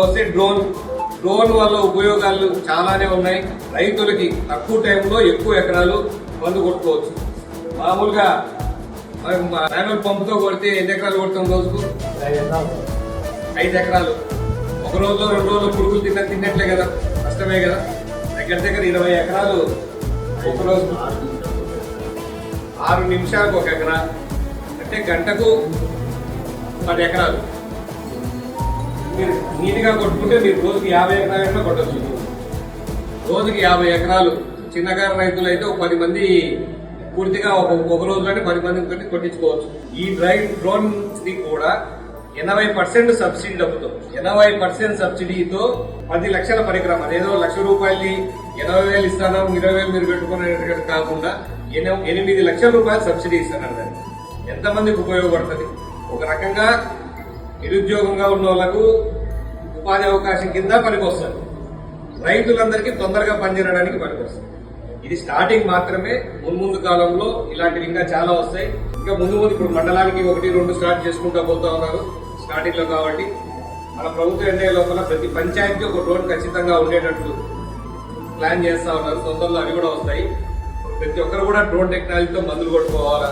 వస్తే drone drone వల్ల ఉపయోగాలు చాలానే ఉన్నాయి. రైతులకి తక్కువ టైంలో ఎక్కువ ఎకరాలు మందు కొట్టుకోవచ్చు. మామూలుగా మాన్యువల్ పంపుతో కొడితే ఎన్ని ఎకరాలు కొడతాం రోజుకు? ఐదు ఎకరాలు. ఒక రోజులో రెండు రోజులు పురుగులు తిన్న తిన్నట్లే కదా కష్టమే కదా. దగ్గర దగ్గర ఇరవై ఎకరాలు ఒక రోజు ఆరు నిమిషాలకు ఒక ఎకరా. అంటే గంటకు పది ఎకరాలు. మీరు నీట్గా కొట్టుకుంటే మీరు రోజుకి యాభై ఎకరాలైనా కొట్టచ్చు. రోజుకి యాభై ఎకరాలు. చిన్నకారు రైతులు అయితే ఒక పది మంది పూర్తిగా ఒక ఒక రోజులోనే పది మంది కట్టి కొట్టించుకోవచ్చు. ఈ డ్రై డ్రోన్ని కూడా ఎనభై పర్సెంట్ సబ్సిడీ డబ్బుతో ఎనభై పర్సెంట్ సబ్సిడీతో పది లక్షల పరికరం అదేదో లక్ష రూపాయలు ఎనభై వేలు ఇస్తాను ఇరవై వేలు మీరు పెట్టుకునేటట్టు కాకుండా ఎనిమిది లక్షల రూపాయలు సబ్సిడీ ఇస్తాను దాన్ని ఎంతమందికి ఉపయోగపడుతుంది? ఒక రకంగా నిరుద్యోగంగా ఉన్న వాళ్ళకు ఉపాధి అవకాశం కింద పనికొస్తుంది. రైతులందరికీ తొందరగా పనిచేయడానికి పనికొస్తుంది. ఇది స్టార్టింగ్ మాత్రమే. మున్ముందు కాలంలో ఇలాంటివి ఇంకా చాలా వస్తాయి. ఇంకా ముందు ముందు ఇప్పుడు మండలానికి ఒకటి రెండు స్టార్ట్ చేసుకుంటూ పోతా ఉన్నారు. స్టార్టింగ్లో కాబట్టి మన ప్రభుత్వం ఎండే లోపల ప్రతి పంచాయతీకి ఒక డ్రోన్ ఖచ్చితంగా ఉండేటట్లు ప్లాన్ చేస్తా ఉన్నారు. తొందరలో అవి కూడా వస్తాయి. ప్రతి ఒక్కరు కూడా డ్రోన్ టెక్నాలజీతో మందులు కొట్టుకోవాలా?